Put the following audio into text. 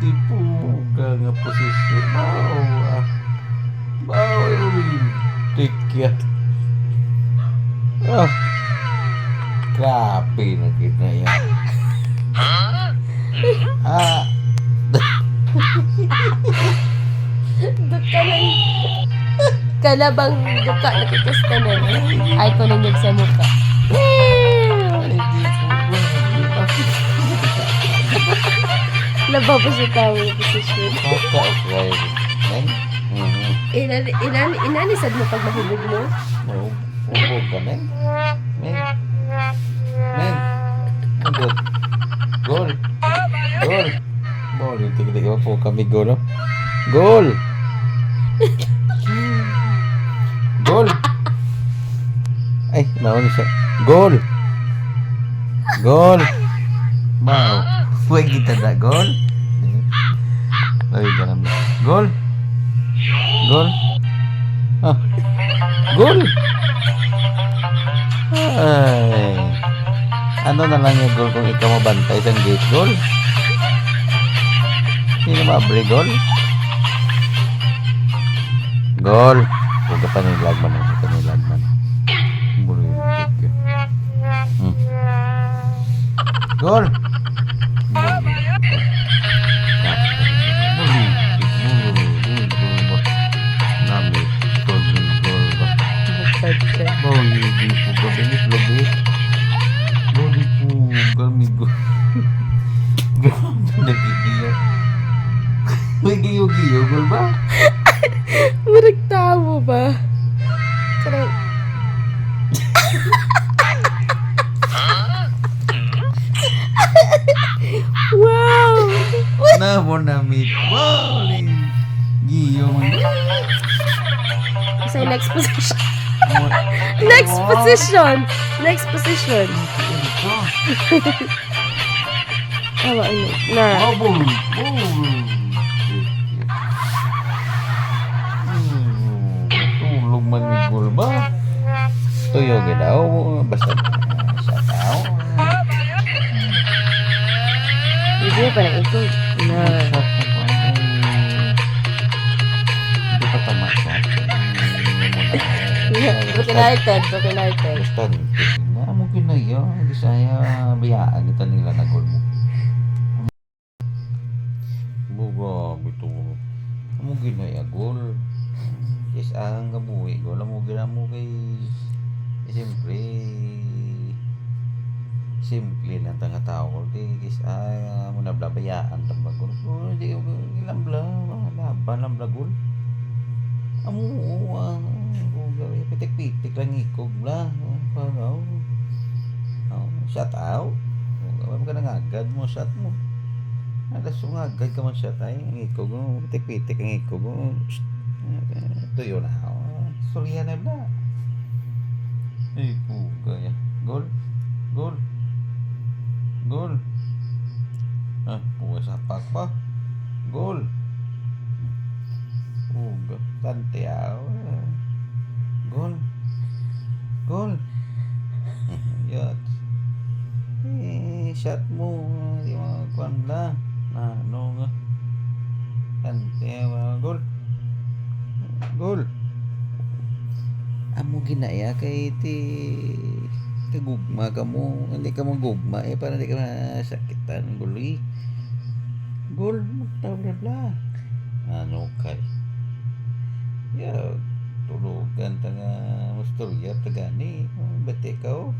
Tipuga nga posisyon. Bawa. Bawa yung tikyat. Ah. Grabe na kita yan. Ah. Duka na. Kalabang duka nakikas ka na. Ay ko nanyag sa mukha. Lababo sa tao posisyon. Kaka okay. Neng? Mhm. Inani, inani, inani sad mo pag mahubog mo? Oo. Oo ka, Neng? Neng? Neng? Agad. Gol. Gol. Gol. Yung tigil po kami gol. no? Gol. Gol. Ay, naon siya. Gol. Gol. Wow. Huwag kita na. Gol. Lagi ka naman. Gol. Gol. Ah. Gol. Ay. Ano na lang yung goal kung ikaw mabantay sa gate goal? Sino mabre goal? Goal. Huwag ka pa nilag man. Huwag ka nilag man. Yun. Hmm. Goal. Kami go. Nagigiyo. May giyo-giyo, gol ba? Murag tao ba? Karang... wow! Na mo na meet. Bawli. Giyo man. Sa next position. Next position! Next position. Awa, ano? Na. Bubble. Bubble. Tulog man ni gol ba? Tuyo daw. Basta sa tao. Hindi pa na ito. Na. Broken-hearted, broken-hearted. Basta na mo kinaya. Hindi saya biyaan kita nila na gol mo. Buga, bito. Amo ginaya gol. Yes, ang gabuhi gol. Amo gina mo kay Siyempre, simple lang tanga tao. Di, kis, ay, mo na blabayaan tamba ko. Oh, di, ilang bla, laban lang blagol. Amo, ang, gawin, pitik-pitik lang ikog bla. Parang, oh, shut out. Mo ka nang agad mo, shut mo. Alas yung agad ka man shut ay, ang ikog mo, pitik-pitik ang ikog mo. Tuyo na, oh, storya na bla. Ay, puga yan. Gol. Gol. Gol. Ah, puga sa pak pa. Gol. Puga. Tantiaw. Gol. Gol. Yat. Eh, shot mo. Di mo kuan la. Na, ano nga. Tantiaw. Gol. Gol amo ginaya kay ti kagugma ka mo hindi ka mo gugma eh para hindi ka masakitan gol bla bla bla ano kay betul ya tegak ni hmm, betik kau.